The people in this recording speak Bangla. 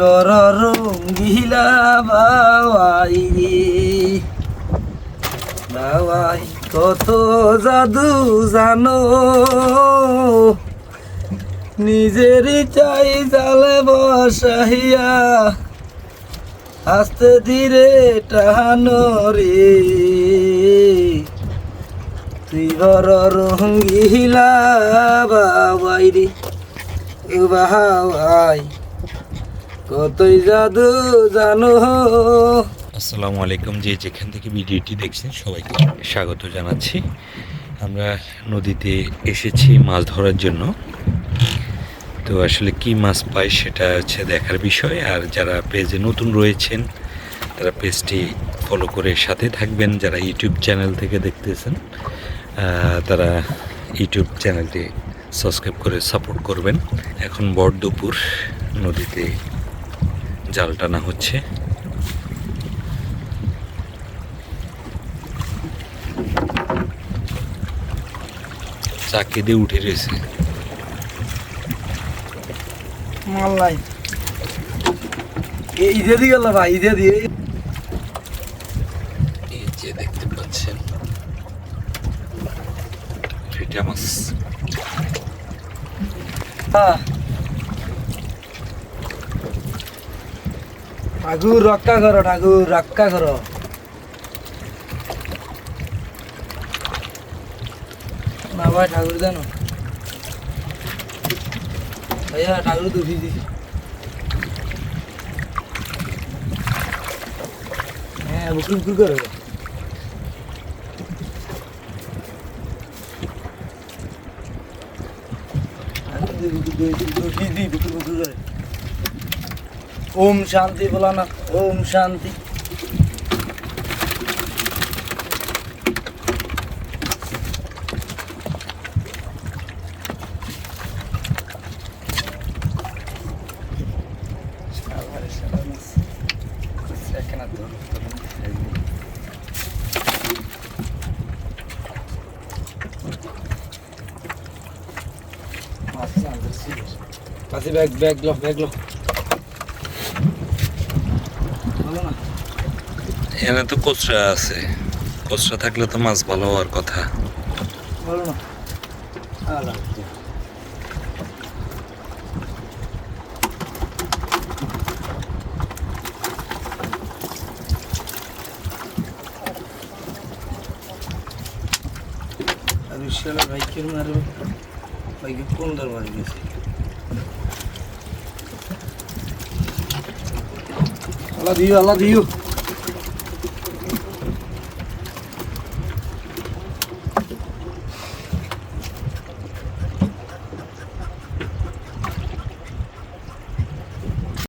বড় রঙ্গিলা বাবাই বাবাই কত জাদু জানো। নিজেরই চাই জালে বসাইয়া আস্তে ধীরে টানো রে তুই বড় রঙ্গিলা বাবাই রে। বাহাই কতই জাদু জানো? আসসালামু আলাইকুম যে যেখান থেকে ভিডিওটি দেখছেন সবাইকে স্বাগত জানাচ্ছি। আমরা নদীতে এসেছি মাছ ধরার জন্য। তো আসলে কি মাছ পাই সেটা হচ্ছে দেখার বিষয়। আর যারা পেজে নতুন রয়েছেন, তারা পেজটি ফলো করে সাথে থাকবেন। যারা ইউটিউব চ্যানেল থেকে দেখতেছেন তারা ইউটিউব চ্যানেলটি সাবস্ক্রাইব করে সাপোর্ট করবেন। এখন বড় দুপুর, নদীতে জাল টানা হচ্ছে। চাকি দিয়ে উঠে রয়েছে। মাল্লাই। এই ঈদে দিয়ে গেল ভাই ঈদে দিয়ে। এই যে দেখতে পাচ্ছেন। মাছ হ্যাঁ। ঠাকুর রক্ষা করো, ঠাকুর রক্ষা করো। ভাই ঠাকুর জানো? ভাইয়া, ঠাকুর দুঃখী দিছি। হ্যাঁ বুকুর বুকুর করো। ওম শান্তি বলা ओम शांति बोलाना Om Shanti Kasih bag bag loh bag loh এখানে তো কচরা আছে। কচরা থাকলে তো মাছ ভালো হওয়ার কথা। ভালো না? আলা আর বাইকের মারবে বাইকে Allah love you, Allah love you.